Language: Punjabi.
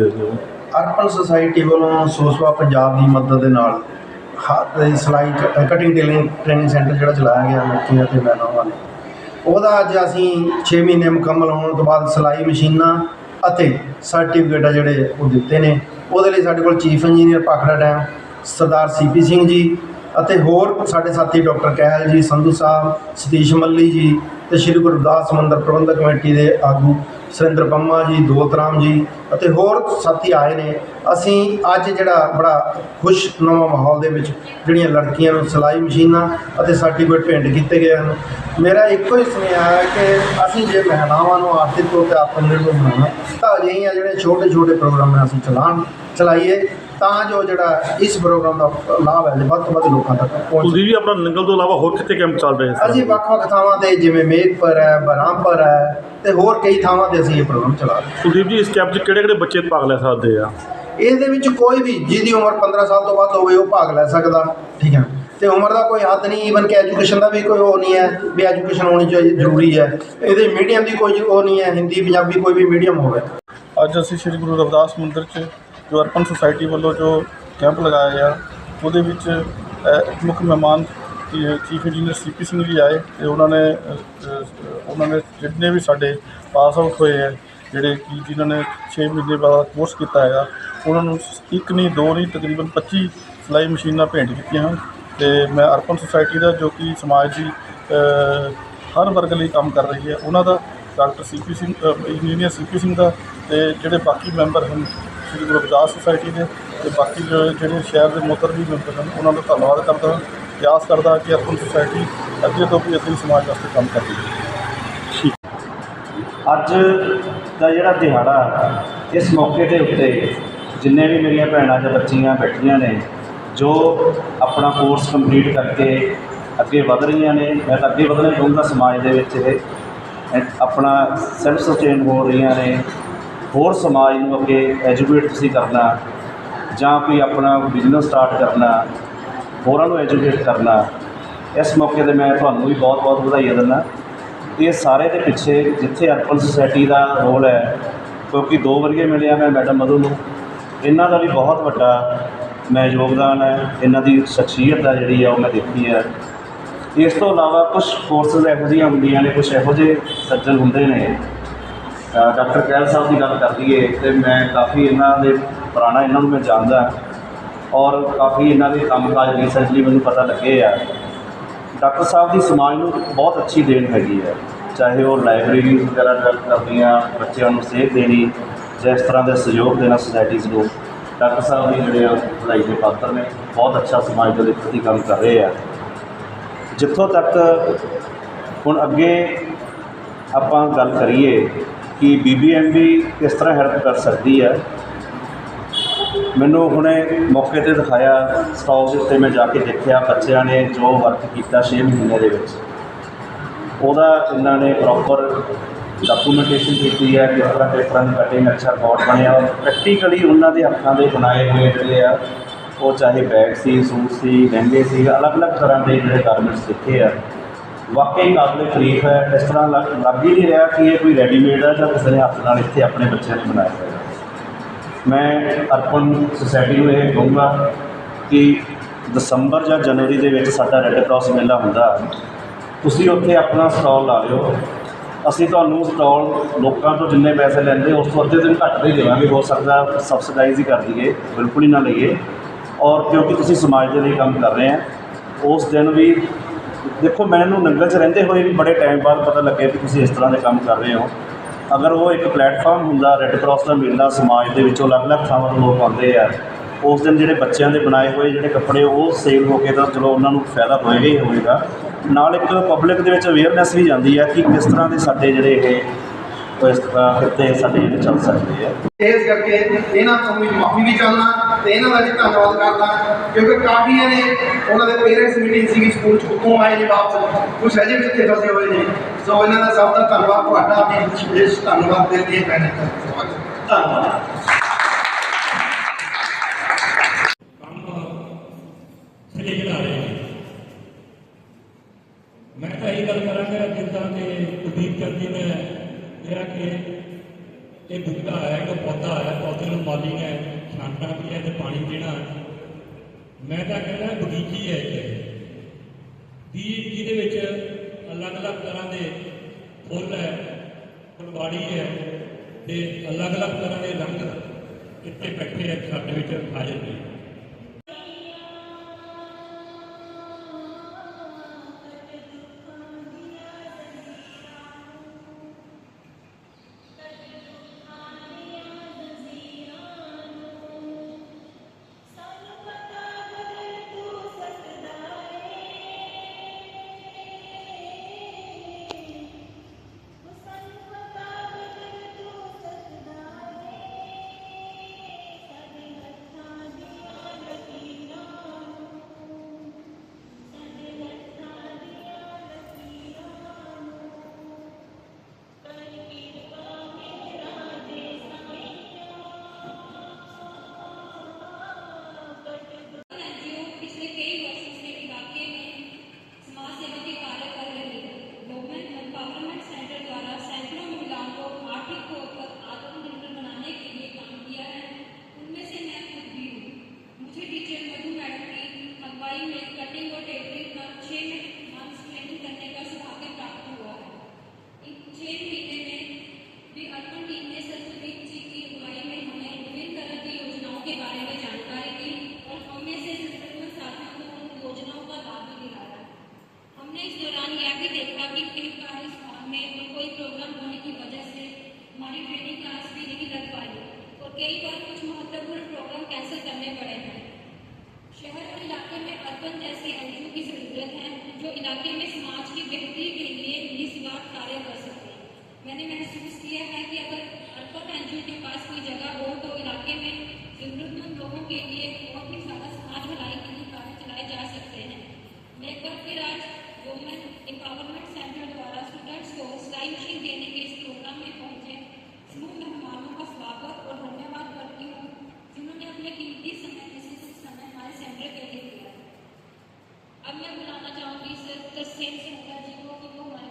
ਅਰਪਨ ਸੁਸਾਇਟੀ ਵੱਲੋਂ ਸੋਸਵਾ ਪੰਜਾਬ ਦੀ ਮਦਦ ਦੇ ਨਾਲ ਹੱਥ ਸਿਲਾਈ ਕ- ਕਟਿੰਗ ਟੇਲਿੰਗ ਟ੍ਰੇਨਿੰਗ ਸੈਂਟਰ ਜਿਹੜਾ ਚਲਾਇਆ ਗਿਆ ਲੜਕੀਆਂ ਤੇ ਮਹਿਲਾਵਾਂ ਨੇ। ਉਹਦਾ ਅੱਜ ਅਸੀਂ 6 ਮਹੀਨੇ ਮੁਕੰਮਲ ਹੋਣ ਤੋਂ ਬਾਅਦ ਸਿਲਾਈ ਮਸ਼ੀਨਾਂ ਅਤੇ ਸਰਟੀਫਿਕੇਟ ਜਿਹੜੇ ਉਹ ਦਿੱਤੇ ਨੇ। ਉਹਦੇ ਲਈ ਸਾਡੇ ਕੋਲ chief engineer Bhakra dam, Sardar CP Singh ji ਅਤੇ ਹੋਰ ਸਾਡੇ ਸਾਥੀ ਡਾਕਟਰ ਕਹਿਲ ਜੀ, ਸੰਧੂ ਸਾਹਿਬ, ਸਤੀਸ਼ ਮੱਲੀ ਜੀ ਤੇ ਸ਼੍ਰੀ ਗੁਰਦਾਸ ਮੰਦਰ ਪ੍ਰਬੰਧਕ ਕਮੇਟੀ ਦੇ ਆਗੂ ਸੁਰਿੰਦਰ ਪੰਮਾ ਜੀ ਦੋਤਰਾਮ ਜੀ ਅਤੇ ਹੋਰ ਸਾਥੀ ਆਏ ਨੇ। ਅਸੀਂ ਅੱਜ ਜਿਹੜਾ ਬੜਾ ਖੁਸ਼ਨੁਮਾ ਮਾਹੌਲ ਦੇ ਵਿੱਚ ਜਿਹੜੀਆਂ ਲੜਕੀਆਂ ਨੂੰ ਸਿਲਾਈ ਮਸ਼ੀਨਾਂ ਅਤੇ ਸਰਟੀਫਿਕੇਟ ਭੇਂਟ ਕੀਤੇ ਗਏ ਹਨ ਮੇਰਾ ਇੱਕੋ ਹੀ ਸੁਨੇਹਾ ਹੈ ਕਿ ਅਸੀਂ ਜੇ ਮਹਿਲਾਵਾਂ ਨੂੰ ਆਰਥਿਕ ਤੌਰ ਤੇ ਆਤਮ ਨਿਰਭਰ ਬਣਾਉਣਾ ਤਾਂ ਅਜਿਹੀਆਂ ਜਿਹੜੇ ਛੋਟੇ ਛੋਟੇ ਪ੍ਰੋਗਰਾਮ ਅਸੀਂ ਚਲਾਉਣ ਚਲਾਈਏ ਤਾਂ ਜੋ ਜਿਹੜਾ ਇਸ ਪ੍ਰੋਗਰਾਮ ਦਾ ਲਾਭ ਹੈ ਵੱਧ ਤੋਂ ਵੱਧ ਲੋਕਾਂ ਤੱਕ ਪਹੁੰਚ ਕੁਲਦੀਪ ਜੀ ਆਪਣਾ ਨੰਗਲ ਤੋਂ ਇਲਾਵਾ ਹੋਰ ਕਿੱਥੇ ਕੈਂਪ ਚੱਲ ਰਹੇ ਅਸੀਂ ਵੱਖ-ਵੱਖ ਥਾਵਾਂ ਤੇ ਜਿਵੇਂ ਮੇਘਪੁਰ ਹੈ ਬਰਾਮਪੁਰ ਹੈ ਤੇ ਹੋਰ ਕਈ ਥਾਵਾਂ ਤੇ ਅਸੀਂ ਇਹ ਪ੍ਰੋਗਰਾਮ ਚਲਾ ਰਹੇ ਹਾਂ। ਕੁਲਦੀਪ ਜੀ ਇਸ ਕੈਂਪ 'ਚ ਕਿਹੜੇ ਕਿਹੜੇ ਬੱਚੇ ਭਾਗ ਲੈ ਸਕਦੇ ਆ? ਇਹਦੇ ਵਿੱਚ ਕੋਈ ਵੀ ਜਿਹਦੀ ਉਮਰ 15 ਸਾਲ ਤੋਂ ਵੱਧ ਹੋਵੇ ਉਹ ਭਾਗ ਲੈ ਸਕਦਾ ਠੀਕ ਹੈ ਤੇ ਉਮਰ ਦਾ ਕੋਈ ਹੱਦ ਨਹੀਂ ਈਵਨ ਕਿ ਐਜੂਕੇਸ਼ਨ ਦਾ ਵੀ ਕੋਈ ਉਹ ਨਹੀਂ ਹੈ ਵੀ ਐਜੂਕੇਸ਼ਨ ਹੋਣੀ ਚਾਹੀਦੀ ਜ਼ਰੂਰੀ ਹੈ। ਇਹਦੇ ਮੀਡੀਅਮ ਦੀ ਕੋਈ ਉਹ ਨਹੀਂ ਹੈ ਹਿੰਦੀ ਪੰਜਾਬੀ ਕੋਈ ਵੀ ਮੀਡੀਅਮ ਹੋਵੇ। ਅੱਜ ਅਸੀਂ ਸ੍ਰੀ ਗੁਰੂ ਰਵਿਦਾਸ ਮੰਦਿਰ 'ਚ ਜੋ ਅਰਪਨ ਸੁਸਾਇਟੀ ਵੱਲੋਂ ਜੋ ਕੈਂਪ ਲਗਾਇਆ ਗਿਆ ਉਹਦੇ ਵਿੱਚ ਮੁੱਖ ਮਹਿਮਾਨ ਚੀਫ ਇੰਜੀਨੀਅਰ ਸੀਪੀ ਸਿੰਘ ਜੀ ਆਏ ਤੇ ਉਹਨਾਂ ਨੇ ਉਹਨਾਂ ਨੇ ਜਿੰਨੇ ਵੀ ਸਾਡੇ ਪਾਸ ਆਊਟ ਹੋਏ ਹੈ ਜਿਹੜੇ ਕਿ ਜਿਨ੍ਹਾਂ ਨੇ 6 ਮਹੀਨੇ ਬਾਅਦ ਕੋਰਸ ਕੀਤਾ ਹੈਗਾ ਉਹਨਾਂ ਨੂੰ ਇੱਕ ਨਹੀਂ ਦੋ ਨਹੀਂ ਤਕਰੀਬਨ 25 ਸਿਲਾਈ ਮਸ਼ੀਨਾਂ ਭੇਂਟ ਕੀਤੀਆਂ ਹਨ ਤੇ ਮੈਂ ਅਰਪਨ ਸੁਸਾਇਟੀ ਦਾ ਜੋ ਕਿ ਸਮਾਜ ਦੀ ਹਰ ਵਰਗ ਲਈ ਕੰਮ ਕਰ ਰਹੀ ਹੈ ਉਹਨਾਂ ਦਾ ਡਾਕਟਰ ਸੀਪੀ ਸਿੰਘ ਅ, ਇੰਜੀਨੀਅਰ ਸੀਪੀ ਸਿੰਘ ਦਾ ਤੇ ਜਿਹੜੇ ਬਾਕੀ ਮੈਂਬਰ ਹਨ ਸ੍ਰੀ ਗੁਰੂ ਰਵਿਦਾਸ ਸੁਸਾਇਟੀ ਦੇ ਤੇ ਬਾਕੀ ਜਿਹੜੇ ਸ਼ਹਿਰ ਦੇ ਮੁਤਰਬੀ ਮੈਂਬਰ ਹਨ ਉਹਨਾਂ ਦਾ ਧੰਨਵਾਦ ਕਰਦਾ ਹਾਂ। ਤੇ ਆਸ ਕਰਦਾ ਕਿ ਅਰਪਨ ਸੁਸਾਇਟੀ ਅੱਗੇ ਤੋਂ ਵੀ ਇਦਾਂ ਸਮਾਜ ਵਾਸਤੇ ਕੰਮ ਕਰਦੀ ਹੈ ਅੱਜ ਦਾ ਜਿਹੜਾ ਦਿਹਾੜਾ ਇਸ ਮੌਕੇ ਦੇ ਉੱਤੇ ਜਿੰਨੇ ਵੀ ਮੇਰੀਆਂ ਭੈਣਾਂ ਜਾਂ ਬੱਚੀਆਂ ਬੈਠੀਆਂ ਨੇ, ਜੋ ਆਪਣਾ ਕੋਰਸ ਕੰਪਲੀਟ ਕਰਕੇ ਅੱਗੇ ਵਧ ਰਹੀਆਂ ਨੇ, ਮੈਂ ਤਾਂ ਅੱਗੇ ਵਧਣਾ ਚਾਹੁੰਦਾ ਸਮਾਜ ਦੇ ਵਿੱਚ ਇਹ ਆਪਣਾ ਸੈਲਫ ਸਸਟੇਨ ਹੋ ਰਹੀਆਂ ਨੇ, ਹੋਰ ਸਮਾਜ ਨੂੰ ਅੱਗੇ ਐਜੂਕੇਟ ਤੁਸੀਂ ਕਰਨਾ, ਜਾਂ ਕੋਈ ਆਪਣਾ ਬਿਜ਼ਨਸ ਸਟਾਰਟ ਕਰਨਾ ਹੋਰਾਂ ਨੂੰ ਐਜੂਕੇਟ ਕਰਨਾ। ਇਸ ਮੌਕੇ ਤੇ ਮੈਂ ਤੁਹਾਨੂੰ ਵੀ ਬਹੁਤ-ਬਹੁਤ ਵਧਾਈਆਂ ਦਿੰਦਾ। ਇਹ ਸਾਰੇ ਦੇ ਪਿੱਛੇ ਜਿੱਥੇ ਅਰਪਨ ਸੁਸਾਇਟੀ ਦਾ ਰੋਲ ਹੈ, ਕਿਉਂਕਿ ਦੋ ਵਾਰੀਏ ਮਿਲਿਆ ਮੈਂ, ਮੈਡਮ ਮਧੂ ਨੂੰ। ਇਹਨਾਂ ਦਾ ਵੀ ਬਹੁਤ ਵੱਡਾ ਮੈਂ ਯੋਗਦਾਨ ਹੈ। ਇਹਨਾਂ ਦੀ ਸ਼ਖਸੀਅਤ ਹੈ ਜਿਹੜੀ ਆ, ਉਹ ਮੈਂ ਦੇਖੀ ਹੈ ਇਸ ਤੋਂ ਇਲਾਵਾ ਕੁਝ ਫੋਰਸਸ ਇਹੋ ਜਿਹੀਆਂ ਹੁੰਦੀਆਂ ਨੇ ਕੁਝ ਇਹੋ ਜਿਹੇ ਸੱਜਣ ਹੁੰਦੇ ਨੇ। ਡਾਕਟਰ ਕੈਲ ਸਾਹਿਬ ਦੀ ਗੱਲ ਕਰ ਲਈਏ, ਤੇ ਮੈਂ ਕਾਫੀ ਇਹਨਾਂ ਦੇ ਪੁਰਾਣਾ, ਇਹਨਾਂ ਨੂੰ ਮੈਂ ਜਾਣਦਾ। ਔਰ ਕਾਫੀ ਇਹਨਾਂ ਦੇ ਕੰਮਕਾਜ ਰੀਸੈਂਟਲੀ ਮੈਨੂੰ ਪਤਾ ਲੱਗੇ ਆ। ਡਾਕਟਰ ਸਾਹਿਬ ਦੀ ਸਮਾਜ ਨੂੰ ਬਹੁਤ ਅੱਛੀ ਦੇਣ ਹੈਗੀ ਹੈ ਚਾਹੇ ਉਹ ਲਾਇਬ੍ਰੇਰੀਜ਼ ਵਗੈਰਾ ਡਿਵੈਲਪ ਕਰਨੀਆਂ ਬੱਚਿਆਂ ਨੂੰ ਸੇਧ ਦੇਣੀ, ਜਾਂ ਇਸ ਤਰ੍ਹਾਂ ਦਾ ਸਹਿਯੋਗ ਦੇਣਾ ਸੁਸਾਇਟੀਜ਼ ਨੂੰ, ਡਾਕਟਰ ਸਾਹਿਬ ਵੀ ਜਿਹੜੇ ਆ ਭਲਾਈ ਦੇ ਪਾਤਰ ਨੇ, ਬਹੁਤ ਅੱਛਾ ਸਮਾਜ ਦੇ ਪ੍ਰਤੀ ਕੰਮ ਕਰ ਰਹੇ ਆ। ਜਿੱਥੋਂ ਤੱਕ ਹੁਣ ਅੱਗੇ ਆਪਾਂ ਗੱਲ ਕਰੀਏ ਕਿ ਬੀਬੀਐਮਬੀ ਕਿਸ ਤਰ੍ਹਾਂ ਹੈਲਪ ਕਰ ਸਕਦੀ ਹੈ ਮੈਨੂੰ ਹੁਣੇ ਮੌਕੇ ਤੇ ਦਿਖਾਇਆ ਸਟਾਲ ਦੇ ਉੱਤੇ ਮੈਂ ਜਾ ਕੇ ਦੇਖਿਆ ਬੱਚਿਆਂ ਨੇ ਜੋ ਵਰਕ ਕੀਤਾ 6 ਮਹੀਨੇ ਦੇ ਵਿੱਚ। ਉਹਦਾ ਇਹਨਾਂ ਨੇ ਪ੍ਰੋਪਰ ਡਾਕੂਮੈਂਟੇਸ਼ਨ ਕੀਤੀ ਹੈ ਕਿਸ ਤਰ੍ਹਾਂ ਕਿਸ ਤਰ੍ਹਾਂ ਦੀ ਕਟਿੰਗ ਅੱਛਾ ਬੋਰਡ ਬਣਿਆ। ਪ੍ਰੈਕਟੀਕਲੀ ਉਹਨਾਂ ਦੇ ਹੱਥਾਂ ਦੇ ਬਣਾਏ ਹੋਏ ਜਿਹੜੇ ਆ, ਉਹ ਚਾਹੇ ਬੈਗ ਸੀ, ਸੂਟ ਸੀ, ਲਹਿੰਗੇ ਸੀ, ਅਲੱਗ-ਅਲੱਗ ਤਰ੍ਹਾਂ ਦੇ ਜਿਹੜੇ ਗਾਰਮੈਂਟਸ ਦਿੱਤੇ ਆ। ਵਾਕਈ ਕਾਬਲੇ ਤਾਰੀਫ ਹੈ। ਇਸ ਤਰ੍ਹਾਂ ਲੱਗ ਲੱਗ ਹੀ ਨਹੀਂ ਰਿਹਾ ਕਿ ਇਹ ਕੋਈ ਰੈਡੀਮੇਡ ਹੈ ਜਾਂ ਕਿਸੇ ਨੇ ਹੱਥ ਨਾਲ ਇੱਥੇ ਆਪਣੇ ਬੱਚਿਆਂ ਨੇ ਬਣਾਇਆ ਹੋਇਆ। ਹੈ ਮੈਂ ਅਰਪਣ ਸੁਸਾਇਟੀ ਨੂੰ ਇਹ ਕਹੂੰਗਾ ਕਿ ਦਸੰਬਰ ਜਾਂ ਜਨਵਰੀ ਦੇ ਵਿੱਚ ਸਾਡਾ ਰੈੱਡ ਕਰਾਸ ਮੇਲਾ ਹੁੰਦਾ ਤੁਸੀਂ ਉੱਥੇ ਆਪਣਾ ਸਟਾਲ ਲਾ ਲਿਓ। ਅਸੀਂ ਤੁਹਾਨੂੰ ਸਟਾਲ ਲੋਕਾਂ ਤੋਂ ਜਿੰਨੇ ਪੈਸੇ ਲੈਂਦੇ, ਉਸ ਤੋਂ ਅੱਧੇ ਦਿਨ ਘੱਟ ਦੇ ਦੇਵਾਂਗੇ। ਹੋ ਸਕਦਾ ਸਬਸਿਡਾਈਜ਼ ਹੀ ਕਰ ਦਈਏ, ਬਿਲਕੁਲ ਹੀ ਨਾ ਲਈਏ। ਔਰ ਕਿਉਂਕਿ ਤੁਸੀਂ ਸਮਾਜ ਦੇ ਲਈ ਕੰਮ ਕਰ ਰਹੇ ਆ ਉਸ ਦਿਨ ਵੀ ਦੇਖੋ, ਮੈਨੂੰ ਨੰਗਲ 'ਚ ਰਹਿੰਦੇ ਹੋਏ ਵੀ ਬੜੇ ਟਾਈਮ ਬਾਅਦ ਪਤਾ ਲੱਗਿਆ ਕਿ ਤੁਸੀਂ ਇਸ ਤਰ੍ਹਾਂ ਦੇ ਕੰਮ ਕਰ ਰਹੇ ਹੋ। ਅਗਰ ਉਹ ਇੱਕ ਪਲੇਟਫਾਰਮ ਹੁੰਦਾ ਰੈੱਡ ਕਰਾਸ ਦਾ ਮੇਲਾ ਸਮਾਜ ਦੇ ਵਿੱਚੋਂ ਅਲੱਗ-ਅਲੱਗ ਥਾਵਾਂ ਤੋਂ ਲੋਕ ਆਉਂਦੇ ਆ, ਉਸ ਦਿਨ ਜਿਹੜੇ ਬੱਚਿਆਂ ਦੇ ਬਣਾਏ ਹੋਏ ਜਿਹੜੇ ਕੱਪੜੇ, ਉਹ ਸੇਲ ਹੋ ਕੇ ਤਾਂ ਚਲੋ ਉਹਨਾਂ ਨੂੰ ਫਾਇਦਾ ਹੋਏਗਾ ਹੀ ਹੋਏਗਾ। ਨਾਲ ਇੱਕ ਪਬਲਿਕ ਦੇ ਵਿੱਚ ਅਵੇਅਰਨੈਸ ਵੀ ਜਾਂਦੀ ਹੈ ਕਿ ਕਿਸ ਤਰ੍ਹਾਂ ਦੇ ਸਾਡੇ ਜਿਹੜੇ ਇਹ, ਇਸ ਤਰ੍ਹਾਂ ਕਿਤੇ ਸਾਡੇ ਜਿਹੜੇ ਚੱਲ ਸਕਦੇ ਆ। ਇਸ ਕਰਕੇ ਇਹਨਾਂ ਤੋਂ ਵੀ ਮਾਫੀ ਵੀ ਚਾਹੁੰਦਾ। ਤੇ ਇਹਨਾਂ ਦਾ ਵੀ ਧੰਨਵਾਦ ਕਰਦਾ ਕਿਉਂਕਿ ਕਾਫੀਆਂ ਨੇ ਉਹਨਾਂ ਦੇ ਪੇਰੈਂਟਸ ਮੀਟਿੰਗ ਸੀ ਸਕੂਲ ਚ, ਉੱਥੋਂ ਆਏ ਨੇ ਵਾਪਸ। ਕੁਝ ਅਜੇ ਵੀ ਇੱਥੇ ਫਸੇ ਹੋਏ ਨੇ। ਸੋ ਇਹਨਾਂ ਦਾ ਸਭ ਦਾ ਧੰਨਵਾਦ, ਤੁਹਾਡਾ ਆਪਣੀ ਵਿਸ਼ੇਸ਼ ਧੰਨਵਾਦ ਦੇ ਲਈ ਮੈਂ ਧੰਨਵਾਦ ਮੈਂ ਤਾਂ ਇਹ ਗੱਲ ਕਰਾਂਗਾ ਜਿੱਦਾਂ ਕਿ ਕੁਲਦੀਪ ਚੰਦੀ ਨੇ ਜਿਹੜਾ ਕਿ ਇਹ ਬੁੱਢਾ ਹੈ ਕਿ ਪੌਦਾ ਹੈ ਪੌਦੇ ਨੂੰ ਮਾਲੀ ਨੇ ਛਾਂਟਾ ਵੀ ਹੈ ਤੇ ਪਾਣੀ ਪੀਣਾ। ਮੈਂ ਤਾਂ ਕਹਿੰਦਾ ਬਗੀਚੀ ਹੈ ਇਹ ਦੀ ਜਿਹਦੇ ਵਿੱਚ ਅਲੱਗ-ਅਲੱਗ ਤਰ੍ਹਾਂ ਦੇ ਫੁੱਲ ਹੈ, ਫੁਲਵਾੜੀ ਹੈ ਤੇ ਅਲੱਗ-ਅਲੱਗ ਤਰ੍ਹਾਂ ਦੇ ਰੰਗ ਇੱਥੇ ਬੈਠੇ ਸਾਡੇ ਵਿੱਚ ਹਾਜ਼ਰ ਨੇ इलाके में समाज की बेहतरी के लिए निस्वार्थ कार्य कर सकते हैं। मैंने महसूस किया है कि अगर अल्पा एन के पास कोई जगह हो तो इलाके में ज़रूरतमंद लोगों के लिए और अब मैं बुलाना चाहूँगी सर तरसेम सिंह जी को कि वो हमारे